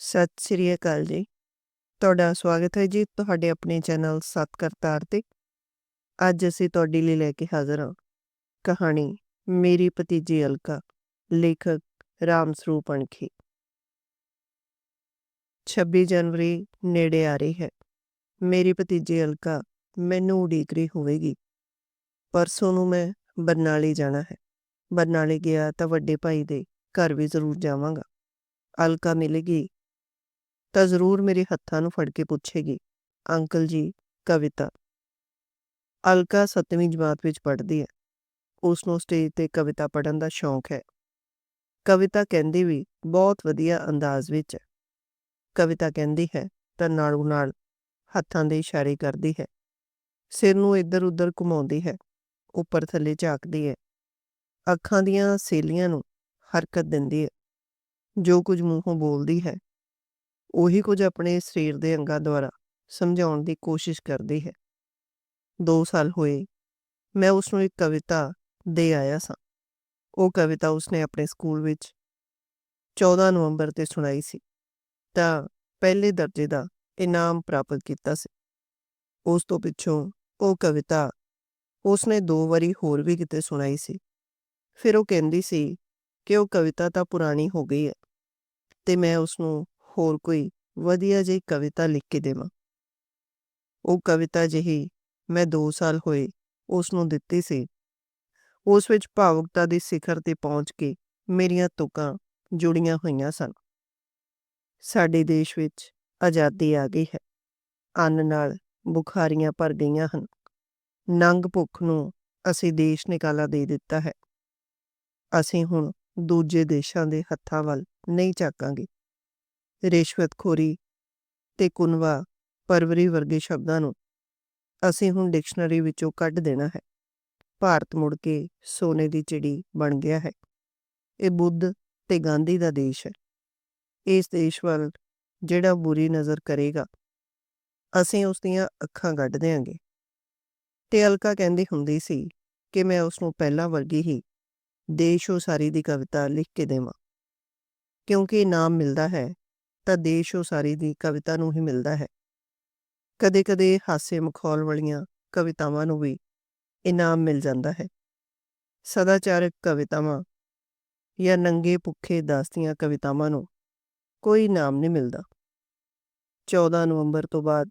ਸਤਿ ਸ੍ਰੀ ਅਕਾਲ ਜੀ। ਤੁਹਾਡਾ ਸਵਾਗਤ ਹੈ ਜੀ ਤੁਹਾਡੇ ਆਪਣੇ ਚੈਨਲ ਸਤ ਕਰਤਾਰ ਤੇ। ਅੱਜ ਅਸੀਂ ਤੁਹਾਡੇ ਲਈ ਲੈ ਕੇ ਹਾਜ਼ਰ ਹਾਂ ਕਹਾਣੀ ਮੇਰੀ ਭਤੀਜੀ ਅਲਕਾ ਲੇਖਕ ਰਾਮ ਸਰੂਪ ਅਣਖੀ 26 ਜਨਵਰੀ ਨੇੜੇ ਆ ਰਹੀ ਹੈ। ਮੇਰੀ ਭਤੀਜੀ ਅਲਕਾ, ਮੈਨੂੰ ਉਡੀਕ ਰਹੀ ਹੋਵੇਗੀ। ਪਰਸੋਂ ਨੂੰ ਮੈਂ ਬਰਨਾਲੇ ਜਾਣਾ ਹੈ। ਬਰਨਾਲੇ ਗਿਆ ਤਾਂ ਵੱਡੇ ਭਾਈ ਦੇ ਘਰ ਵੀ ਜ਼ਰੂਰ ਜਾਵਾਂਗਾ। ਅਲਕਾ ਮਿਲੇਗੀ ਤਾਂ ਜ਼ਰੂਰ ਮੇਰੇ ਹੱਥਾਂ ਨੂੰ ਫੜ ਕੇ ਪੁੱਛੇਗੀ, ਅੰਕਲ ਜੀ, ਕਵਿਤਾ। ਅਲਕਾ 7ਵੀਂ ਜਮਾਤ ਵਿੱਚ ਪੜ੍ਹਦੀ ਹੈ। ਉਸ ਨੂੰ ਸਟੇਜ ਤੇ ਕਵਿਤਾ ਪੜ੍ਹਨ ਦਾ ਸ਼ੌਂਕ ਹੈ। ਕਵਿਤਾ ਕਹਿੰਦੀ ਵੀ, ਬਹੁਤ ਵਧੀਆ ਅੰਦਾਜ਼ ਵਿੱਚ ਹੈ। ਕਵਿਤਾ ਕਹਿੰਦੀ ਹੈ, ਤਾਂ ਨਾਲੋਂ ਨਾਲ ਹੱਥਾਂ ਦੇ ਇਸ਼ਾਰੇ ਕਰਦੀ ਹੈ। ਸਿਰ ਨੂੰ ਇੱਧਰ ਉੱਧਰ ਘੁਮਾਉਂਦੀ ਹੈ, ਉੱਪਰ ਥੱਲੇ ਝਾਕਦੀ ਹੈ। ਅੱਖਾਂ ਦੀਆਂ ਸੇਲੀਆਂ ਨੂੰ ਹਰਕਤ ਦਿੰਦੀ ਹੈ, ਜੋ ਕੁਝ ਮੂੰਹੋਂ ਬੋਲਦੀ ਹੈ। ਉਹੀ ਕੁਝ ਆਪਣੇ ਸਰੀਰ ਦੇ ਅੰਗਾਂ ਦੁਆਰਾ ਸਮਝਾਉਣ ਦੀ ਕੋਸ਼ਿਸ਼ ਕਰਦੀ ਹੈ। 2 ਸਾਲ ਹੋਏ, ਮੈਂ ਉਸ ਨੂੰ ਇੱਕ ਕਵਿਤਾ ਦੇ ਆਇਆ ਸਾਂ। ਉਹ ਕਵਿਤਾ ਉਸਨੇ ਆਪਣੇ ਸਕੂਲ ਵਿੱਚ 14 ਨਵੰਬਰ ਤੇ ਸੁਣਾਈ ਸੀ। ਤਾਂ ਪਹਿਲੇ ਦਰਜੇ ਦਾ ਇਨਾਮ ਪ੍ਰਾਪਤ ਕੀਤਾ ਸੀ। ਉਸ ਤੋਂ ਪਿੱਛੋਂ ਉਹ ਕਵਿਤਾ ਉਸਨੇ ਦੋ ਵਾਰੀ ਹੋਰ ਵੀ ਕਿਤੇ ਸੁਣਾਈ ਸੀ। ਫਿਰ ਉਹ ਕਹਿੰਦੀ ਸੀ ਕਿ ਉਹ ਕਵਿਤਾ ਤਾਂ ਪੁਰਾਣੀ ਹੋ ਗਈ ਹੈ ਤੇ ਮੈਂ ਉਸ ਨੂੰ ਹੋਰ ਕੋਈ ਵਧੀਆ ਜਿਹੀ ਕਵਿਤਾ ਲਿਖ ਕੇ ਦੇਵਾਂ। ਉਹ ਕਵਿਤਾ ਜਿਹੀ ਮੈਂ 2 ਸਾਲ ਹੋਏ ਉਸ ਨੂੰ ਦਿੱਤੀ ਸੀ। ਉਸ ਵਿੱਚ ਭਾਵੁਕਤਾ ਦੀ ਸਿਖਰ ਤੇ ਪਹੁੰਚ ਕੇ ਮੇਰੀਆਂ ਤੁਕਾਂ ਜੁੜੀਆਂ ਹੋਈਆਂ ਸਨ। ਸਾਡੇ ਦੇਸ਼ ਵਿੱਚ ਆਜ਼ਾਦੀ ਆ ਗਈ ਹੈ। ਅੰਨ ਨਾਲ ਬੁਖਾਰੀਆਂ ਭਰ ਗਈਆਂ ਹਨ। ਨੰਗ ਭੁੱਖ ਨੂੰ ਅਸੀਂ ਦੇਸ਼ ਨਿਕਾਲਾ ਦੇ ਦਿੱਤਾ ਹੈ। ਅਸੀਂ ਹੁਣ ਦੂਜੇ ਦੇਸ਼ਾਂ ਦੇ ਹੱਥਾਂ ਵੱਲ ਨਹੀਂ ਝਾਕਾਂਗੇ। ਰਿਸ਼ਵਤਖੋਰੀ ਤੇ ਕੁਨਵਾ ਪਰਵਰੀ ਵਰਗੇ ਸ਼ਬਦਾਂ ਨੂੰ ਅਸੀਂ ਹੁਣ ਡਿਕਸ਼ਨਰੀ ਵਿੱਚੋਂ ਕੱਢ ਦੇਣਾ ਹੈ। ਭਾਰਤ ਮੁੜ ਕੇ ਸੋਨੇ ਦੀ ਚਿੜੀ ਬਣ ਗਿਆ ਹੈ। ਇਹ ਬੁੱਧ ਤੇ ਗਾਂਧੀ ਦਾ ਦੇਸ਼ ਹੈ। ਇਸ ਦੇਸ਼ ਵੱਲ ਜਿਹੜਾ ਬੁਰੀ ਨਜ਼ਰ ਕਰੇਗਾ, ਅਸੀਂ ਉਸ ਦੀਆਂ ਅੱਖਾਂ ਕੱਢ ਦੇਾਂਗੇ ਤੇ ਅਲਕਾ ਕਹਿੰਦੀ ਹੁੰਦੀ ਸੀ ਕਿ ਮੈਂ ਉਸ ਨੂੰ ਪਹਿਲਾਂ ਵਰਗੀ ਹੀ ਦੇਸ਼ੋ ਸਾਰੀ ਦੀ ਕਵਿਤਾ ਲਿਖ ਕੇ ਦੇਵਾਂ। ਕਿਉਂਕਿ ਇਨਾਮ ਮਿਲਦਾ ਹੈ ਤਾਂ ਦੇਸ਼ੋ ਸਾਰੀ ਦੀ ਕਵਿਤਾ ਨੂੰ ਹੀ ਮਿਲਦਾ ਹੈ। ਕਦੇ-ਕਦੇ ਹਾਸੇ ਮਖੌਲ ਵਾਲੀਆਂ ਕਵਿਤਾਵਾਂ ਨੂੰ ਵੀ ਇਨਾਮ ਮਿਲ ਜਾਂਦਾ ਹੈ। ਸਦਾਚਾਰਕ ਕਵਿਤਾਵਾਂ ਜਾਂ ਨੰਗੇ ਭੁੱਖੇ ਦਾਸਤੀਆਂ ਕਵਿਤਾਵਾਂ ਨੂੰ ਕੋਈ ਇਨਾਮ ਨਹੀਂ ਮਿਲਦਾ। 14 ਨਵੰਬਰ ਤੋਂ ਬਾਅਦ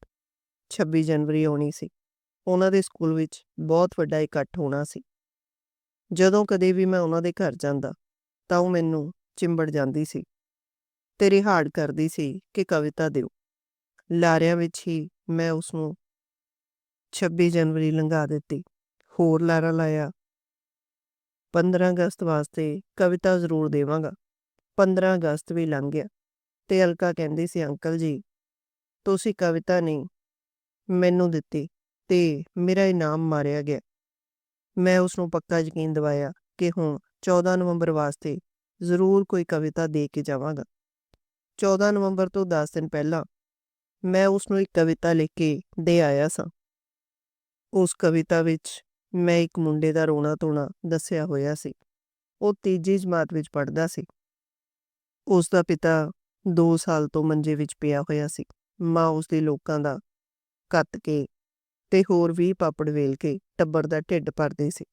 26 ਜਨਵਰੀ ਆਉਣੀ ਸੀ। ਉਹਨਾਂ ਦੇ ਸਕੂਲ ਵਿੱਚ ਬਹੁਤ ਵੱਡਾ ਇਕੱਠ ਹੋਣਾ ਸੀ। ਜਦੋਂ ਕਦੇ ਵੀ ਮੈਂ ਉਹਨਾਂ ਦੇ ਘਰ ਜਾਂਦਾ ਤਾਂ ਉਹ ਮੈਨੂੰ ਚਿੰਬੜ ਜਾਂਦੀ ਸੀ। ਤੇ ਰਿਹਾੜ ਕਰਦੀ ਸੀ ਕਿ ਕਵਿਤਾ ਦਿਓ। ਲਾਰਿਆਂ ਵਿੱਚ ਹੀ ਮੈਂ ਉਸ ਨੂੰ 26 ਜਨਵਰੀ ਲੰਘਾ ਦਿੱਤੀ। ਹੋਰ ਲਾਰਾ ਲਾਇਆ 15 ਅਗਸਤ ਵਾਸਤੇ ਕਵਿਤਾ ਜ਼ਰੂਰ ਦੇਵਾਂਗਾ। 15 ਅਗਸਤ ਵੀ ਲੰਘ ਗਿਆ ਤੇ ਅਲਕਾ ਕਹਿੰਦੀ ਸੀ, ਅੰਕਲ ਜੀ, ਤੁਸੀਂ ਕਵਿਤਾ ਨਹੀਂ ਮੈਨੂੰ ਦਿੱਤੀ ਤੇ ਮੇਰਾ ਇਨਾਮ ਮਾਰਿਆ ਗਿਆ। ਮੈਂ ਉਸ ਨੂੰ ਪੱਕਾ ਯਕੀਨ ਦਿਵਾਇਆ ਕਿ ਹੁਣ 14 ਨਵੰਬਰ ਵਾਸਤੇ ਜ਼ਰੂਰ ਕੋਈ ਕਵਿਤਾ ਦੇ ਕੇ ਜਾਵਾਂਗਾ। 14 ਨਵੰਬਰ ਤੋਂ 10 ਦਿਨ ਪਹਿਲਾਂ ਮੈਂ ਉਸ ਨੂੰ ਇੱਕ ਕਵਿਤਾ ਲਿਖ ਕੇ ਦੇ ਆਇਆ ਸਾਂ। ਉਸ ਕਵਿਤਾ ਵਿੱਚ ਮੈਂ ਇੱਕ ਮੁੰਡੇ ਦਾ ਰੋਣਾ ਧੋਣਾ ਦੱਸਿਆ ਹੋਇਆ ਸੀ। ਉਹ ਤੀਜੀ ਜਮਾਤ ਵਿੱਚ ਪੜ੍ਹਦਾ ਸੀ। ਉਸ ਦਾ ਪਿਤਾ 2 ਸਾਲ ਤੋਂ ਮੰਜੇ ਵਿੱਚ ਪਿਆ ਹੋਇਆ ਸੀ। ਮਾਂ ਉਸ ਦੇ ਲੋਕਾਂ ਦਾ ਕੱਤ ਕੇ ਤੇ ਹੋਰ ਵੀ ਪਾਪੜ ਵੇਲ ਕੇ ਟੱਬਰ ਦਾ ਢਿੱਡ ਭਰਦੇ ਸੀ।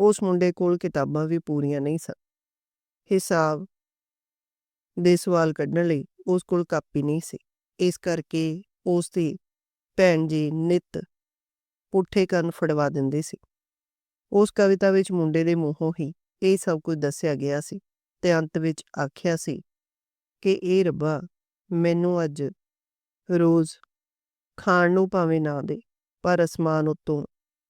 ਉਸ ਮੁੰਡੇ ਕੋਲ ਕਿਤਾਬਾਂ ਵੀ ਪੂਰੀਆਂ ਨਹੀਂ ਸਨ। ਹਿਸਾਬ ਦੇ ਸਵਾਲ ਕੱਢਣ ਲਈ ਉਸ ਕੋਲ ਕਾਪੀ ਨਹੀਂ ਸੀ। ਇਸ ਕਰਕੇ ਉਸ ਦੀ ਭੈਣ ਜੀ ਨਿਤ ਪੁੱਠੇ ਕੰਨ ਫੜਵਾ ਦਿੰਦੇ ਸੀ। ਉਸ ਕਵਿਤਾ ਵਿੱਚ ਮੁੰਡੇ ਦੇ ਮੂੰਹੋਂ ਹੀ ਇਹ ਸਭ ਕੁਝ ਦੱਸਿਆ ਗਿਆ ਸੀ ਤੇ ਅੰਤ ਵਿੱਚ ਆਖਿਆ ਸੀ ਕਿ, ਇਹ ਰੱਬਾ, ਮੈਨੂੰ ਅੱਜ ਰੋਜ਼ ਖਾਣ ਨੂੰ ਭਾਵੇਂ ਨਾ ਦੇ, ਪਰ ਅਸਮਾਨ ਉੱਤੋਂ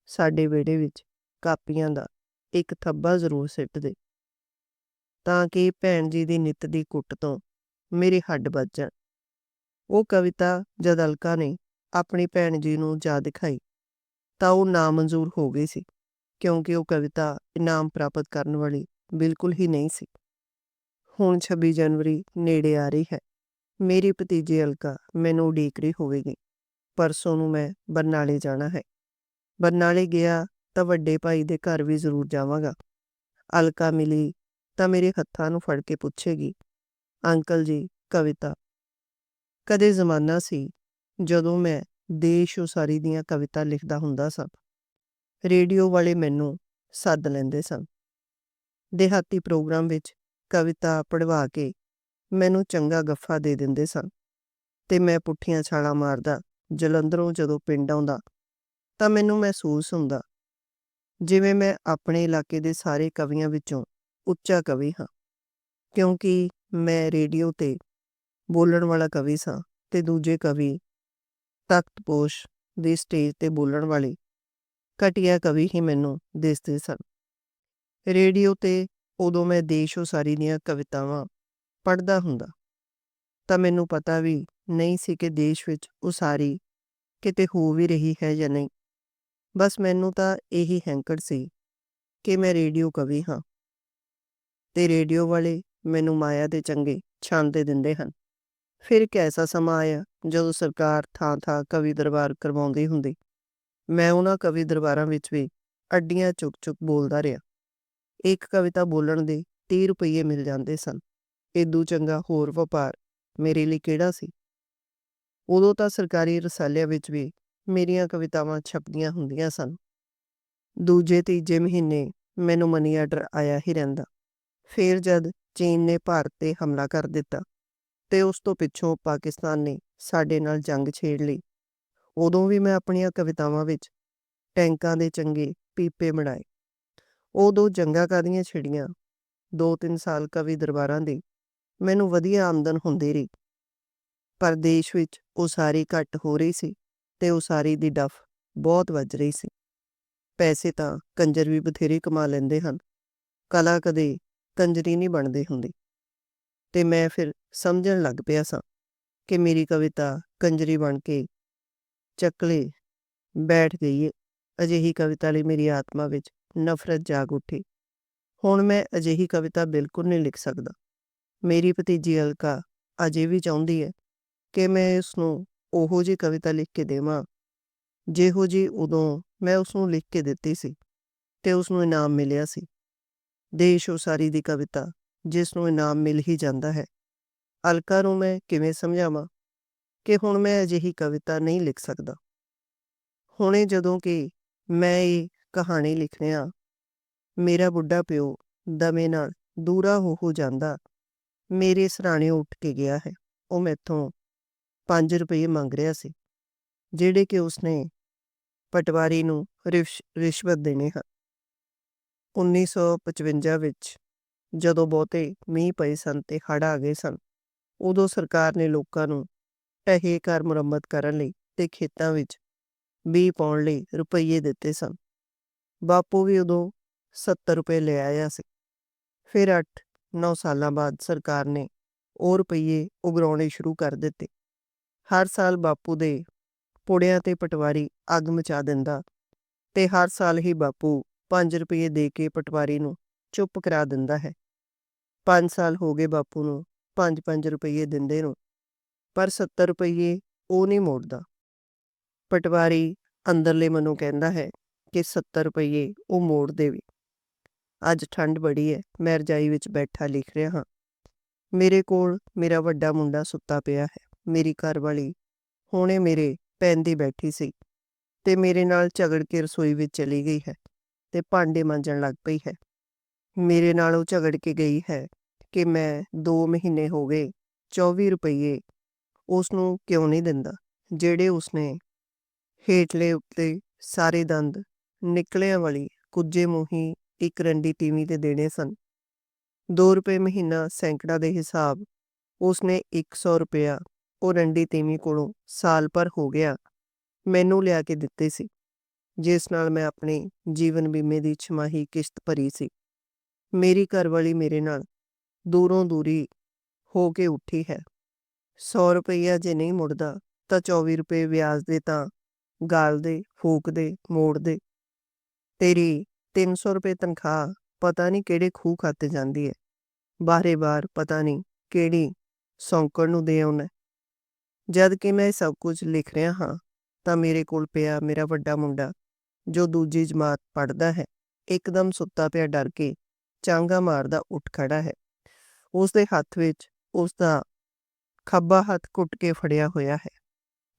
ਸਾਡੇ ਵਿਹੜੇ ਵਿੱਚ ਕਾਪੀਆਂ ਦਾ ਇੱਕ ਥੱਬਾ ਜ਼ਰੂਰ ਸਿੱਟ ਦੇ। ਤਾਂ ਕਿ ਭੈਣ ਜੀ ਦੀ ਨਿੱਤ ਦੀ ਕੁੱਟ ਤੋਂ ਮੇਰੇ ਹੱਡ ਬਚ ਜਾਣ। ਉਹ ਕਵਿਤਾ ਜਦ ਅਲਕਾ ਨੇ ਆਪਣੀ ਭੈਣ ਜੀ ਨੂੰ ਜਾ ਦਿਖਾਈ, ਤਾਂ ਉਹ ਨਾਮਨਜ਼ੂਰ ਹੋ ਗਈ ਸੀ, ਕਿਉਂਕਿ ਉਹ ਕਵਿਤਾ ਇਨਾਮ ਪ੍ਰਾਪਤ ਕਰਨ ਵਾਲੀ ਬਿਲਕੁਲ ਹੀ ਨਹੀਂ ਸੀ। ਹੁਣ 26 ਜਨਵਰੀ ਨੇੜੇ ਆ ਰਹੀ ਹੈ। ਮੇਰੀ ਭਤੀਜੀ ਅਲਕਾ, ਮੈਨੂੰ ਉਡੀਕ ਰਹੀ ਹੋਵੇਗੀ। ਪਰਸੋਂ ਨੂੰ ਮੈਂ ਬਰਨਾਲੇ ਜਾਣਾ ਹੈ। ਬਰਨਾਲੇ ਗਿਆ ਤਾਂ ਵੱਡੇ ਭਾਈ ਦੇ ਘਰ ਵੀ ਜ਼ਰੂਰ ਜਾਵਾਂਗਾ। ਅਲਕਾ ਮਿਲੀ ਤਾਂ ਮੇਰੇ ਹੱਥਾਂ ਨੂੰ ਫੜ ਕੇ ਪੁੱਛੇਗੀ, ਅੰਕਲ ਜੀ, ਕਵਿਤਾ। ਕਦੇ ਜ਼ਮਾਨਾ ਸੀ ਜਦੋਂ ਮੈਂ ਦੇਸ਼ ਉਸਾਰੀ ਦੀਆਂ ਕਵਿਤਾ ਲਿਖਦਾ ਹੁੰਦਾ ਸਾਂ। ਰੇਡੀਓ ਵਾਲੇ ਮੈਨੂੰ ਸੱਦ ਲੈਂਦੇ ਸਨ। ਦਿਹਾਤੀ ਪ੍ਰੋਗਰਾਮ ਵਿੱਚ ਕਵਿਤਾ ਪੜਵਾ ਕੇ ਮੈਨੂੰ ਚੰਗਾ ਗੱਫਾ ਦੇ ਦਿੰਦੇ ਸਨ ਤੇ ਮੈਂ ਪੁੱਠੀਆਂ ਛਾਲਾਂ ਮਾਰਦਾ ਜਲੰਧਰੋਂ ਜਦੋਂ ਪਿੰਡ ਆਉਂਦਾ ਤਾਂ ਮੈਨੂੰ ਮਹਿਸੂਸ ਹੁੰਦਾ, ਜਿਵੇਂ ਮੈਂ ਆਪਣੇ ਇਲਾਕੇ ਦੇ ਸਾਰੇ ਕਵੀਆਂ ਵਿੱਚੋਂ ਉੱਚਾ ਕਵੀ ਹਾਂ, ਕਿਉਂਕਿ ਮੈਂ ਰੇਡੀਓ ਤੇ ਬੋਲਣ ਵਾਲਾ ਕਵੀ ਸਾਂ ਤੇ ਦੂਜੇ ਕਵੀ ਤਖਤਪੋਸ਼ ਦੀ ਸਟੇਜ ਤੇ ਬੋਲਣ ਵਾਲੇ ਘਟੀਆ ਕਵੀ ਹੀ ਮੈਨੂੰ ਦਿਸਦੇ ਸਨ। ਰੇਡੀਓ ਤੇ ਉਦੋਂ ਮੈਂ ਦੇਸ਼ ਉਸਾਰੀ ਦੀਆਂ ਕਵਿਤਾਵਾਂ ਪੜ੍ਹਦਾ ਹੁੰਦਾ, ਤਾਂ ਮੈਨੂੰ ਪਤਾ ਵੀ ਨਹੀਂ ਸੀ ਕਿ ਦੇਸ਼ ਵਿੱਚ ਉਸਾਰੀ ਕਿਤੇ ਹੋ ਵੀ ਰਹੀ ਹੈ ਜਾਂ ਨਹੀਂ। ਬਸ ਮੈਨੂੰ ਤਾਂ ਇਹੀ ਹੈਂਕੜ ਸੀ ਕਿ ਮੈਂ ਰੇਡੀਓ ਕਵੀ ਹਾਂ। ਤੇ ਰੇਡੀਓ ਵਾਲੇ ਮੈਨੂੰ ਮਾਇਆ ਦੇ ਚੰਗੇ ਛਾਂਦੇ ਦਿੰਦੇ ਹਨ। ਫਿਰ ਇੱਕ ਐਸਾ ਸਮਾਂ ਆਇਆ ਜਦੋਂ ਸਰਕਾਰ ਥਾਂ-ਥਾਂ ਕਵੀ ਦਰਬਾਰ ਕਰਵਾਉਂਦੀ ਹੁੰਦੀ। ਮੈਂ ਉਹਨਾਂ ਕਵੀ ਦਰਬਾਰਾਂ ਵਿੱਚ ਵੀ ਅੱਡੀਆਂ ਚੁੱਕ-ਚੁੱਕ ਬੋਲਦਾ ਰਿਹਾ। ਇੱਕ ਕਵਿਤਾ ਬੋਲਣ ਦੇ 30 ਰੁਪਏ ਮਿਲ ਜਾਂਦੇ ਸਨ। ਇਦੂ ਚੰਗਾ ਹੋਰ ਵਪਾਰ ਮੇਰੇ ਲਈ ਕਿਹੜਾ ਸੀ? ਉਦੋਂ ਤਾਂ ਸਰਕਾਰੀ ਰਸਾਲਿਆਂ ਵਿੱਚ ਵੀ ਮੇਰੀਆਂ ਕਵਿਤਾਵਾਂ ਛਪਦੀਆਂ ਹੁੰਦੀਆਂ ਸਨ। ਦੂਜੇ ਤੀਜੇ ਮਹੀਨੇ ਮੈਨੂੰ ਮਨੀ ਆਰਡਰ ਆਇਆ ਹੀ ਰਹਿੰਦਾ। ਫਿਰ ਜਦ ਚੀਨ ਨੇ ਭਾਰਤ ਤੇ ਹਮਲਾ ਕਰ ਦਿੱਤਾ ਤੇ ਉਸ ਤੋਂ ਪਿੱਛੋਂ ਪਾਕਿਸਤਾਨ ਨੇ ਸਾਡੇ ਨਾਲ ਜੰਗ ਛੇੜ ਲਈ, ਉਦੋਂ ਵੀ ਮੈਂ ਆਪਣੀਆਂ ਕਵਿਤਾਵਾਂ ਵਿੱਚ ਟੈਂਕਾਂ ਦੇ ਚੰਗੇ ਪੀਪੇ ਬਣਾਏ ਉਦੋਂ ਜੰਗਾਂ ਕਾਦੀਆਂ ਛਿੜੀਆਂ 2-3 ਸਾਲ ਕਵੀ ਦਰਬਾਰਾਂ ਦੀ, ਮੈਨੂੰ ਵਧੀਆ ਆਮਦਨ ਹੁੰਦੀ ਰਹੀ। ਪਰ ਦੇਸ਼ ਵਿੱਚ ਉਸਾਰੀ ਘੱਟ ਹੋ ਰਹੀ ਸੀ ਤੇ ਉਸਾਰੀ ਦੀ ਡਫ ਬਹੁਤ ਵੱਜ ਰਹੀ ਸੀ। ਪੈਸੇ ਤਾਂ ਕੰਜਰ ਵੀ ਬਥੇਰੇ ਕਮਾ ਲੈਂਦੇ ਹਨ, ਕਲਾ ਕਦੇ ਕੰਜਰੀ ਨਹੀਂ ਬਣਦੀ ਹੁੰਦੀ। ਤੇ ਮੈਂ ਫਿਰ ਸਮਝਣ ਲੱਗ ਪਿਆ ਸਾਂ ਕਿ ਮੇਰੀ ਕਵਿਤਾ ਕੰਜਰੀ ਬਣ ਕੇ ਚੱਕਲੇ ਬੈਠ ਗਈ ਏ। ਅਜਿਹੀ ਕਵਿਤਾ ਲਈ ਮੇਰੀ ਆਤਮਾ ਵਿੱਚ ਨਫ਼ਰਤ ਜਾਗ ਉੱਠੀ। ਹੁਣ ਮੈਂ ਅਜਿਹੀ ਕਵਿਤਾ ਬਿਲਕੁਲ ਨਹੀਂ ਲਿਖ ਸਕਦਾ। ਮੇਰੀ ਭਤੀਜੀ ਅਲਕਾ ਅਜੇ ਵੀ ਚਾਹੁੰਦੀ ਹੈ ਕਿ ਮੈਂ ਇਸ ਨੂੰ ਉਹੋ ਜੀ ਕਵਿਤਾ ਲਿਖ ਕੇ ਦੇਵਾਂ, ਜਿਹੋ ਜੀ ਉਦੋਂ ਮੈਂ ਉਸ ਨੂੰ ਲਿਖ ਕੇ ਦਿੱਤੀ ਸੀ ਤੇ ਉਸ ਨੂੰ ਇਨਾਮ ਮਿਲਿਆ ਸੀ। ਦੇਸ਼ ਉਸਾਰੀ ਦੀ ਕਵਿਤਾ, ਜਿਸ ਨੂੰ ਇਨਾਮ ਮਿਲ ਹੀ ਜਾਂਦਾ ਹੈ। ਅਲਕਾ ਨੂੰ ਮੈਂ ਕਿਵੇਂ ਸਮਝਾਵਾਂ? ਕਿ ਹੁਣ ਮੈਂ ਅਜਿਹੀ ਕਵਿਤਾ ਨਹੀਂ ਲਿਖ ਸਕਦਾ। ਹੁਣੇ ਜਦੋਂ ਕਿ ਮੈਂ ਇਹ ਕਹਾਣੀ ਲਿਖਣਿਆ, ਮੇਰਾ ਬੁੱਢਾ ਪਿਓ ਦਮੇ ਨਾਲ ਦੂਰਾ ਹੋ ਹੋ ਜਾਂਦਾ, ਮੇਰੇ ਸਰਾਣੇ ਉੱਠ ਕੇ ਗਿਆ ਹੈ। ਉਹ ਮੈਥੋਂ 5 ਰੁਪਏ ਮੰਗ ਰਿਹਾ ਸੀ, ਜਿਹੜੇ ਕਿ ਉਸਨੇ ਪਟਵਾਰੀ ਨੂੰ ਰਿਸ਼ਵਤ ਦੇਣੇ ਹਨ। 1955 ਵਿੱਚ ਜਦੋਂ ਬਹੁਤੇ ਮੀਂਹ ਪਏ ਸਨ ਤੇ ਹੜ੍ਹ ਆ ਗਏ ਸਨ, ਉਦੋਂ ਸਰਕਾਰ ਨੇ ਲੋਕਾਂ ਨੂੰ ਢਹੇ ਘਰ ਮੁਰੰਮਤ ਕਰਨ ਲਈ ਤੇ ਖੇਤਾਂ ਵਿੱਚ ਬੀਜ ਪਾਉਣ ਲਈ ਰੁਪਈਏ ਦਿੱਤੇ ਸਨ। ਬਾਪੂ ਵੀ ਉਦੋਂ 70 ਰੁਪਏ ਲੈ ਆਇਆ ਸੀ। ਫਿਰ 8-9 ਸਾਲਾਂ ਬਾਅਦ ਸਰਕਾਰ ਨੇ ਉਹ ਰੁਪਈਏ ਉਗਰਾਉਣੇ ਸ਼ੁਰੂ ਕਰ ਦਿੱਤੇ। ਹਰ ਸਾਲ ਬਾਪੂ ਦੇ ਪੁੜਿਆਂ ਤੇ ਪਟਵਾਰੀ ਅੱਗ ਮਚਾ ਦਿੰਦਾ ਤੇ ਹਰ ਸਾਲ ਹੀ ਬਾਪੂ 5 ਰੁਪਏ ਦੇ ਕੇ ਪਟਵਾਰੀ ਨੂੰ ਚੁੱਪ ਕਰਾ ਦਿੰਦਾ ਹੈ। 5 ਸਾਲ ਹੋ ਗਏ ਬਾਪੂ ਨੂੰ 5-5 ਰੁਪਏ ਦਿੰਦੇ ਨੂੰ, ਪਰ 70 ਰੁਪਏ ਉਹ ਨਹੀਂ ਮੋੜਦਾ। ਪਟਵਾਰੀ ਅੰਦਰਲੇ ਮਨੋਂ ਕਹਿੰਦਾ ਹੈ ਕਿ 70 ਰੁਪਏ ਉਹ ਮੋੜ ਦੇਵੇ। ਅੱਜ ਠੰਡ ਬੜੀ ਹੈ, ਮੈਂ ਰਜਾਈ ਵਿੱਚ ਬੈਠਾ ਲਿਖ ਰਿਹਾ ਹਾਂ। ਮੇਰੇ ਕੋਲ ਮੇਰਾ ਵੱਡਾ ਮੁੰਡਾ ਸੁੱਤਾ ਪਿਆ ਹੈ। ਮੇਰੀ ਘਰਵਾਲੀ ਹੁਣੇ ਮੇਰੇ ਪੈਂਦੀ ਬੈਠੀ ਸੀ ਤੇ ਮੇਰੇ ਨਾਲ ਝਗੜ ਕੇ ਰਸੋਈ ਵਿੱਚ ਚਲੀ ਗਈ ਹੈ। ਤੇ ਭਾਂਡੇ ਮਾਂਜਣ ਲੱਗ ਪਈ ਹੈ। ਮੇਰੇ ਨਾਲ ਉਹ ਝਗੜ ਕੇ ਗਈ ਹੈ ਕਿ ਮੈਂ 2 ਮਹੀਨੇ ਹੋ ਗਏ 24 ਰੁਪਏ ਉਸ ਨੂੰ ਕਿਉਂ ਨਹੀਂ ਦਿੰਦਾ, ਜਿਹੜੇ ਉਸਨੇ ਹੇਠਲੇ ਉੱਤੇ ਸਾਰੇ ਦੰਦ ਨਿਕਲਿਆਂ ਵਾਲੀ ਕੁੱਜੇ ਮੂੰਹੀ ਇੱਕ ਰੰਡੀ ਤੀਵੀਂ ਤੇ ਦੇਣੇ ਸਨ। 2 ਰੁਪਏ ਮਹੀਨਾ ਸੈਂਕੜਾ ਦੇ ਹਿਸਾਬ ਉਸਨੇ 100 ਰੁਪਇਆ ਉਹ ਰੰਡੀ ਤੀਵੀਂ ਕੋਲੋਂ ਸਾਲ ਪਰ ਹੋ ਗਿਆ ਮੈਨੂੰ ਲਿਆ ਕੇ ਦਿੱਤੇ ਸੀ। ਜਿਸ ਨਾਲ ਮੈਂ ਆਪਣੇ ਜੀਵਨ ਬੀਮੇ ਦੀ ਛਮਾਹੀ ਕਿਸ਼ਤ ਭਰੀ ਸੀ। ਮੇਰੀ ਘਰਵਾਲੀ ਮੇਰੇ ਨਾਲ ਦੂਰੋਂ ਦੂਰੀ ਹੋ ਕੇ ਉੱਠੀ ਹੈ। 100 ਰੁਪਈਆ ਜੇ ਨਹੀਂ ਮੁੜਦਾ ਤਾਂ 24 ਰੁਪਏ ਵਿਆਜ ਦੇ ਤਾਂ ਗਾਲ ਦੇ, ਫੂਕ ਦੇ, ਮੋੜ ਦੇ। ਤੇਰੀ 300 ਰੁਪਏ ਤਨਖਾਹ ਪਤਾ ਨਹੀਂ ਕਿਹੜੇ ਖੂਹ ਖਾਤੇ ਜਾਂਦੀ ਹੈ ਬਾਹਰੇ ਬਾਰ ਪਤਾ ਨਹੀਂ ਕਿਹੜੀ ਸੌਂਕਣ ਨੂੰ ਦੇ ਆਉਣਾ। ਜਦ ਕਿ ਮੈਂ ਸਭ ਕੁਝ ਲਿਖ ਰਿਹਾ ਹਾਂ ਤਾਂ ਮੇਰੇ ਕੋਲ ਪਿਆ ਮੇਰਾ ਵੱਡਾ ਮੁੰਡਾ ਜੋ ਦੂਜੀ ਜਮਾਤ ਪੜਦਾ ਹੈ, ਇੱਕਦਮ ਸੁੱਤਾ ਪਿਆ ਡਰ ਕੇ ਚਾਂਗਾ ਮਾਰਦਾ ਉੱਠ ਖੜਾ ਹੈ। ਉਸ ਦੇ ਹੱਥ ਵਿੱਚ ਉਸ ਦਾ ਖੱਬਾ ਹੱਥ ਘੁੱਟ ਕੇ ਫੜਿਆ ਹੋਇਆ ਹੈ।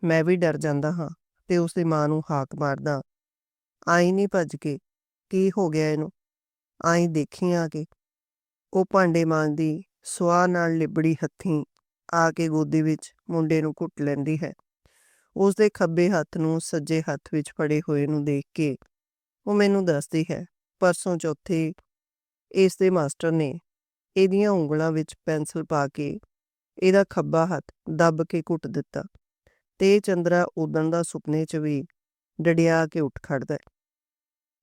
ਮੈਂ ਵੀ ਡਰ ਜਾਂਦਾ ਹਾਂ ਤੇ ਉਸ ਦੀ ਮਾਂ ਨੂੰ ਹਾਕ ਮਾਰਦਾ ਆਈ ਨਹੀਂ ਭੱਜ ਕੇ, ਕੀ ਹੋ ਗਿਆ ਇਹਨੂੰ? ਆਈ ਦੇਖੀ ਆ ਕੇ। ਉਹ ਭਾਂਡੇ ਮਾਂਜਦੀ, ਸੁਆਹ ਨਾਲ ਲਿਬੜੀ ਹੱਥੀਂ ਆ ਕੇ ਗੋਦੀ ਵਿੱਚ ਮੁੰਡੇ ਨੂੰ ਘੁੱਟ ਲੈਂਦੀ ਹੈ। ਉਸ ਦੇ ਖੱਬੇ ਹੱਥ ਨੂੰ ਸੱਜੇ ਹੱਥ ਵਿੱਚ ਫੜੇ ਹੋਏ ਨੂੰ ਦੇਖ ਕੇ ਉਹ ਮੈਨੂੰ ਦੱਸਦੀ ਹੈ, ਪਰਸੋਂ ਚੌਥੇ ਇਸ ਦੇ ਮਾਸਟਰ ਨੇ ਇਹਦੀਆਂ ਉਂਗਲਾਂ ਵਿੱਚ ਪੈਨਸਲ ਪਾ ਕੇ ਇਹਦਾ ਖੱਬਾ ਹੱਥ ਦੱਬ ਕੇ ਘੁੱਟ ਦਿੱਤਾ ਤੇ ਚੰਦਰਾ ਉਦਣ ਦਾ ਸੁਪਨੇ 'ਚ ਵੀ ਡੜਿਆ ਕੇ ਉੱਠ ਖੜਦਾ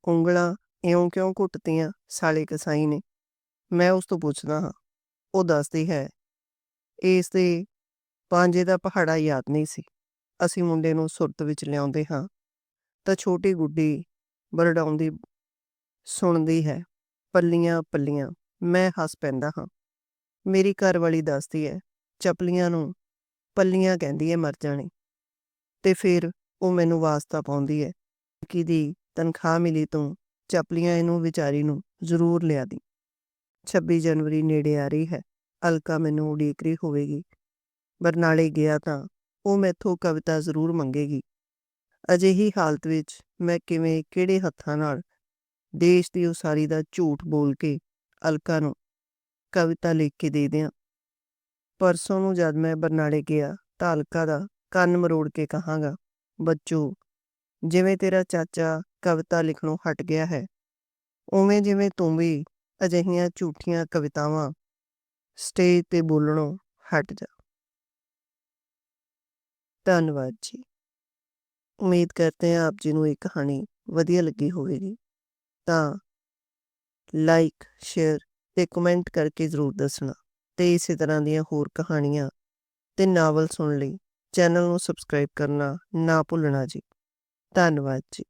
ਉਂਗਲਾਂ ਇਉਂ ਕਿਉਂ ਘੁੱਟਤੀਆਂ ਸਾਲੇ ਕਸਾਈ ਨੇ? ਮੈਂ ਉਸ ਤੋਂ ਪੁੱਛਦਾ ਹਾਂ। ਉਹ ਦੱਸਦੀ ਹੈ, ਇਸ ਦੇ ਪਾਂਜੇ ਦਾ ਪਹਾੜਾ ਯਾਦ ਨਹੀਂ ਸੀ। ਅਸੀਂ ਮੁੰਡੇ ਨੂੰ ਸੁਰਤ ਵਿੱਚ ਲਿਆਉਂਦੇ ਹਾਂ, ਤਾਂ ਛੋਟੀ ਗੁੱਡੀ ਬਰਡਾਉਂਦੀ ਸੁਣਦੀ ਹੈ, ਪੱਲੀਆਂ ਪੱਲੀਆਂ, ਮੈਂ ਹੱਸ ਪੈਂਦਾ ਹਾਂ। ਮੇਰੀ ਘਰ ਵਾਲੀ ਦੱਸਦੀ ਹੈ, ਚਪਲੀਆਂ ਨੂੰ ਪੱਲੀਆਂ ਕਹਿੰਦੀ ਹੈ ਮਰ ਜਾਣੀ। ਤੇ ਫਿਰ ਉਹ ਮੈਨੂੰ ਵਾਸਤਾ ਪਾਉਂਦੀ ਹੈ, ਕਿ ਦੀ ਤਨਖਾਹ ਮਿਲੀ ਤੂੰ, ਚਪਲੀਆਂ ਇਹਨੂੰ ਵਿਚਾਰੀ ਨੂੰ ਜ਼ਰੂਰ ਲਿਆ ਦੀ। 26 ਜਨਵਰੀ ਨੇੜੇ ਆ ਰਹੀ ਹੈ, ਅਲਕਾ ਮੈਨੂੰ ਉਡੀਕ ਰਹੀ ਹੋਵੇਗੀ, ਬਰਨਾਲੇ ਗਿਆ ਤਾਂ ਉਹ ਮੈਥੋਂ ਕਵਿਤਾ ਜ਼ਰੂਰ ਮੰਗੇਗੀ। ਅਜਿਹੀ ਹਾਲਤ ਵਿੱਚ ਮੈਂ ਕਿਵੇਂ, ਕਿਹੜੇ ਹੱਥਾਂ ਨਾਲ ਦੇਸ਼ ਦੀ ਉਸਾਰੀ ਦਾ ਝੂਠ ਬੋਲ ਕੇ ਅਲਕਾ ਨੂੰ ਕਵਿਤਾ ਲਿਖ ਕੇ ਦੇ ਦਿਆਂ? ਪਰਸੋਂ ਨੂੰ ਜਦ ਮੈਂ ਬਰਨਾਲੇ ਗਿਆ ਤਾਂ ਅਲਕਾ ਦਾ ਕੰਨ ਮਰੋੜ ਕੇ ਕਹਾਂਗਾ, ਬੱਚੂ, ਜਿਵੇਂ ਤੇਰਾ ਚਾਚਾ ਕਵਿਤਾ ਲਿਖਣੋਂ ਹਟ ਗਿਆ ਹੈ, ਉਵੇਂ ਜਿਵੇਂ ਤੂੰ ਵੀ ਅਜਿਹੀਆਂ ਝੂਠੀਆਂ ਕਵਿਤਾਵਾਂ ਸਟੇਜ ਤੇ ਬੋਲਣੋਂ ਹਟ ਜਾ। ਧੰਨਵਾਦ ਜੀ। ਉਮੀਦ ਕਰਦੇ ਹਾਂ ਆਪ ਜੀ ਨੂੰ ਇਹ ਕਹਾਣੀ ਵਧੀਆ ਲੱਗੀ ਹੋਵੇਗੀ। ਤਾਂ ਲਾਈਕ ਸ਼ੇਅਰ ਤੇ ਕਮੈਂਟ ਕਰਕੇ ਜ਼ਰੂਰ ਦੱਸਣਾ ਤੇ ਇਸੇ ਤਰ੍ਹਾਂ ਦੀਆਂ ਹੋਰ ਕਹਾਣੀਆਂ ਤੇ ਨਾਵਲ ਸੁਣਨ ਲਈ ਚੈਨਲ ਨੂੰ ਸਬਸਕ੍ਰਾਈਬ ਕਰਨਾ ਨਾ ਭੁੱਲਣਾ ਜੀ। ਧੰਨਵਾਦ ਜੀ।